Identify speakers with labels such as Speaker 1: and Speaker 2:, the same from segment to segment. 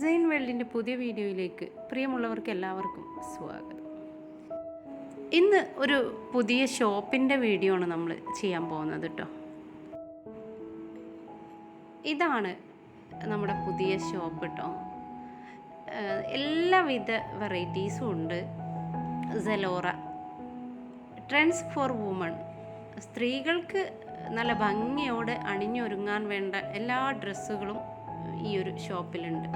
Speaker 1: സെയിൻ വേൾഡിന്റെ പുതിയ വീഡിയോയിലേക്ക് പ്രിയമുള്ളവർക്ക് എല്ലാവർക്കും സ്വാഗതം. ഇന്ന് ഒരു പുതിയ ഷോപ്പിന്റെ വീഡിയോ ആണ് നമ്മൾ ചെയ്യാൻ പോകുന്നത് കേട്ടോ. ഇതാണ് നമ്മുടെ പുതിയ ഷോപ്പ് കേട്ടോ. എല്ലാവിധ വെറൈറ്റീസും ഉണ്ട്. സെലോറ ട്രെൻഡ്സ് ഫോർ വുമൺ സ്ത്രീകൾക്ക് നല്ല ഭംഗിയോടെ അണിഞ്ഞൊരുങ്ങാൻ വേണ്ട എല്ലാ ഡ്രസ്സുകളും ഈ ഒരു ഷോപ്പിലുണ്ട്.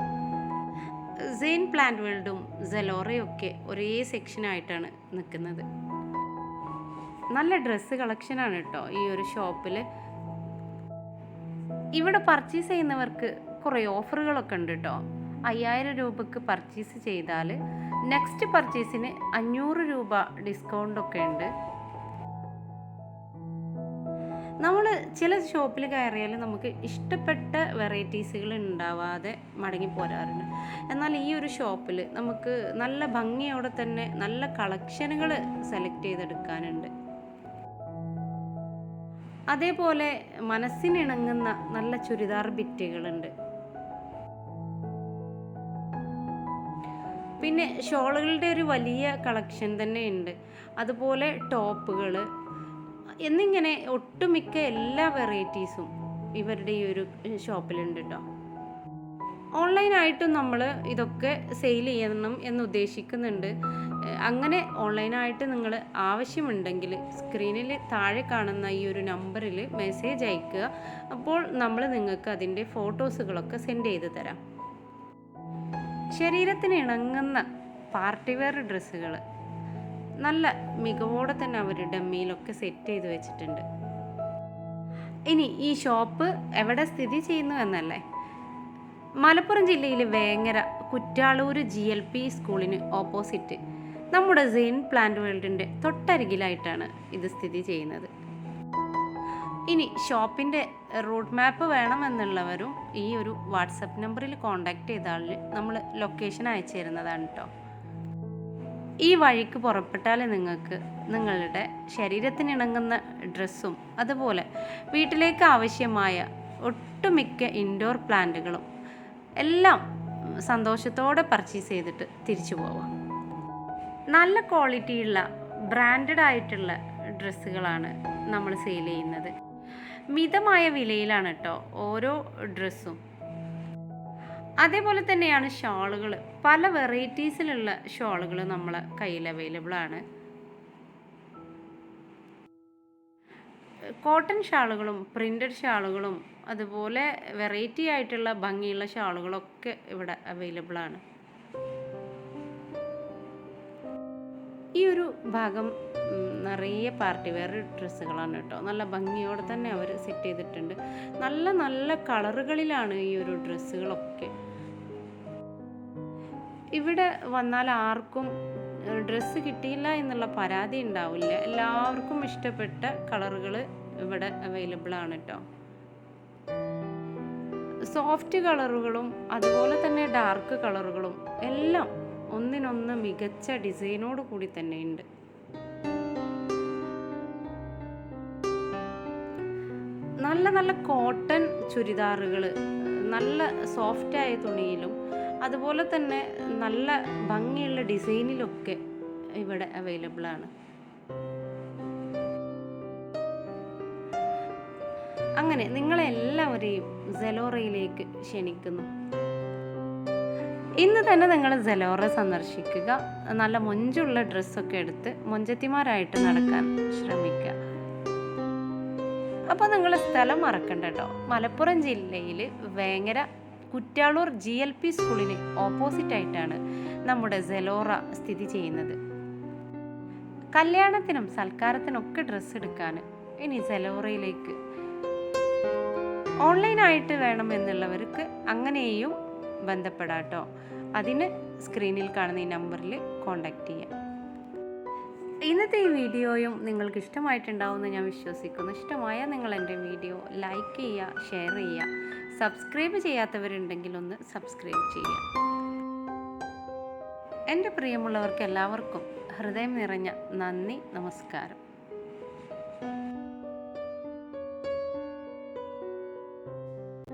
Speaker 1: സെയിൻ പ്ലാന്റ് വേൾഡും ഒക്കെ ഒരേ സെക്ഷനായിട്ടാണ് നിൽക്കുന്നത് നല്ല ഡ്രസ്സ് കളക്ഷനാണ് കേട്ടോ ഈ ഒരു ഷോപ്പിൽ ഇവിടെ പർച്ചേസ് ചെയ്യുന്നവർക്ക് കുറേ ഓഫറുകളൊക്കെ ഉണ്ട് കേട്ടോ അയ്യായിരം രൂപക്ക് പർച്ചേസ് ചെയ്താൽ നെക്സ്റ്റ് പർച്ചേസിന് അഞ്ഞൂറ് രൂപ ഡിസ്കൗണ്ടൊക്കെ ഉണ്ട്. നമ്മൾ ചില ഷോപ്പിൽ കയറിയാൽ നമുക്ക് ഇഷ്ടപ്പെട്ട വെറൈറ്റീസുകൾ ഉണ്ടാവാതെ മടങ്ങി പോരാറുണ്ട്. എന്നാൽ ഈ ഒരു ഷോപ്പിൽ നമുക്ക് നല്ല ഭംഗിയോടെ തന്നെ നല്ല കളക്ഷനുകൾ സെലക്ട് ചെയ്തെടുക്കാനുണ്ട്. അതേപോലെ മനസ്സിനിണങ്ങുന്ന നല്ല ചുരിദാർ ബിറ്റുകളുണ്ട് പിന്നെ ഷോളുകളുടെ ഒരു വലിയ കളക്ഷൻ തന്നെ ഉണ്ട്. അതുപോലെ ടോപ്പുകൾ എന്നിങ്ങനെ ഒട്ടുമിക്ക എല്ലാ വെറൈറ്റീസും ഇവരുടെ ഈ ഒരു ഷോപ്പിലുണ്ട് കേട്ടോ ഓൺലൈനായിട്ടും നമ്മൾ ഇതൊക്കെ സെയിൽ ചെയ്യണം എന്ന് ഉദ്ദേശിക്കുന്നുണ്ട് അങ്ങനെ ഓൺലൈനായിട്ട് നിങ്ങൾ ആവശ്യമുണ്ടെങ്കിൽ സ്ക്രീനിൽ താഴെ കാണുന്ന ഈ ഒരു നമ്പറിൽ മെസ്സേജ് അയക്കുക. അപ്പോൾ നമ്മൾ നിങ്ങൾക്ക് അതിന്റെ ഫോട്ടോസുകളൊക്കെ സെൻഡ് ചെയ്ത് തരാം. ശരീരത്തിന് ഇണങ്ങുന്ന പാർട്ടി വെയർ ഡ്രസ്സുകൾ നല്ല മികവോടെ തന്നെ അവർ ഡമ്മിയിലൊക്കെ സെറ്റ് ചെയ്ത് വെച്ചിട്ടുണ്ട്. ഇനി ഈ ഷോപ്പ് എവിടെ സ്ഥിതി ചെയ്യുന്നു എന്നല്ലേ? മലപ്പുറം ജില്ലയിലെ Vengara Kuttalur G L P സ്കൂളിന് ഓപ്പോസിറ്റ് നമ്മുടെ സെയിൻ പ്ലാന്റ് വേൾഡിന്റെ തൊട്ടരികിലായിട്ടാണ് ഇത് സ്ഥിതി ചെയ്യുന്നത്. ഇനി ഷോപ്പിന്റെ റൂട്ട് മാപ്പ് വേണമെന്നുള്ളവരും ഈ ഒരു വാട്സപ്പ് നമ്പറിൽ കോൺടാക്ട് ചെയ്താൽ നമ്മൾ ലൊക്കേഷൻ അയച്ചു തരുന്നതാണ് കേട്ടോ ഈ വഴിക്ക് പുറപ്പെട്ടാൽ നിങ്ങൾക്ക് നിങ്ങളുടെ ശരീരത്തിനിണങ്ങുന്ന ഡ്രസ്സും അതുപോലെ വീട്ടിലേക്ക് ആവശ്യമായ ഒട്ടുമിക്ക ഇൻഡോർ പ്ലാന്റുകളും എല്ലാം സന്തോഷത്തോടെ പർച്ചേസ് ചെയ്തിട്ട് തിരിച്ചു പോവാം. നല്ല ക്വാളിറ്റിയുള്ള ബ്രാൻഡഡ് ആയിട്ടുള്ള ഡ്രസ്സുകളാണ് നമ്മൾ സെയിൽ ചെയ്യുന്നത്. മിതമായ വിലയിലാണ് കേട്ടോ ഓരോ ഡ്രസ്സും അതേപോലെ തന്നെയാണ് ഷോളുകൾ പല വെറൈറ്റീസിലുള്ള ഷോളുകൾ നമ്മൾ കയ്യിൽ അവൈലബിൾ ആണ്. കോട്ടൺ ഷാളുകളും പ്രിന്റഡ് ഷാളുകളും അതുപോലെ വെറൈറ്റി ആയിട്ടുള്ള ഭംഗിയുള്ള ഷാളുകളൊക്കെ ഇവിടെ അവൈലബിൾ ആണ്. ഈ ഒരു ഭാഗം നിറയെ പാർട്ടി വെയർ ഡ്രസ്സുകളാണ് കേട്ടോ. നല്ല ഭംഗിയോടെ തന്നെ അവർ സെറ്റ് ചെയ്തിട്ടുണ്ട്. നല്ല നല്ല കളറുകളിലാണ് ഈ ഒരു ഡ്രസ്സുകളൊക്കെ. ഇവിടെ വന്നാൽ ആർക്കും ഡ്രസ്സ് കിട്ടിയില്ല എന്നുള്ള പരാതി ഉണ്ടാവില്ല. എല്ലാവർക്കും ഇഷ്ടപ്പെട്ട കളറുകൾ ഇവിടെ അവൈലബിൾ ആണ് കേട്ടോ സോഫ്റ്റ് കളറുകളും അതുപോലെ തന്നെ ഡാർക്ക് കളറുകളും എല്ലാം ഒന്നിനൊന്ന് മികച്ച ഡിസൈനോട് കൂടി തന്നെ ഉണ്ട്. നല്ല നല്ല കോട്ടൺ ചുരിദാറുകൾ നല്ല സോഫ്റ്റായ തുണിയിലും അതുപോലെ തന്നെ നല്ല ഭംഗിയുള്ള ഡിസൈനിലൊക്കെ ഇവിടെ അവൈലബിൾ ആണ്. അങ്ങനെ നിങ്ങളെല്ലാവരെയും സെലോറയിലേക്ക് ക്ഷണിക്കുന്നു. ഇന്ന് തന്നെ നിങ്ങൾ സെലോറ സന്ദർശിക്കുക. നല്ല മൊഞ്ചുള്ള ഡ്രസ്സൊക്കെ എടുത്ത് മൊഞ്ചത്തിമാരായിട്ട് നടക്കാൻ ശ്രമിക്കുക. അപ്പോൾ നിങ്ങൾ സ്ഥലം മറക്കണ്ട കേട്ടോ. മലപ്പുറം ജില്ലയിൽ Vengara Kuttalur G L P സ്കൂളിന് ഓപ്പോസിറ്റ് ആയിട്ടാണ് നമ്മുടെ സെലോറ സ്ഥിതി ചെയ്യുന്നത്. കല്യാണത്തിനും സൽക്കാരത്തിനൊക്കെ ഡ്രസ്സ് എടുക്കാൻ ഇനി സെലോറയിലേക്ക്. ഓൺലൈനായിട്ട് വേണം എന്നുള്ളവർക്ക് അങ്ങനെയും ബന്ധപ്പെടാട്ടോ അതിന് സ്ക്രീനിൽ കാണുന്ന ഈ നമ്പറിൽ കോൺടാക്റ്റ് ചെയ്യാം. ഇന്നത്തെ ഈ വീഡിയോയും നിങ്ങൾക്ക് ഇഷ്ടമായിട്ടുണ്ടാവുമെന്ന് ഞാൻ വിശ്വസിക്കുന്നു. ഇഷ്ടമായാൽ നിങ്ങൾ എന്റെ വീഡിയോ ലൈക്ക് ചെയ്യുക ഷെയർ ചെയ്യുക സബ്സ്ക്രൈബ് ചെയ്യാത്തവരുണ്ടെങ്കിൽ ഒന്ന് സബ്സ്ക്രൈബ് ചെയ്യുക. എന്റെ പ്രിയമുള്ളവർക്ക് എല്ലാവർക്കും ഹൃദയം നിറഞ്ഞ നന്ദി നമസ്കാരം.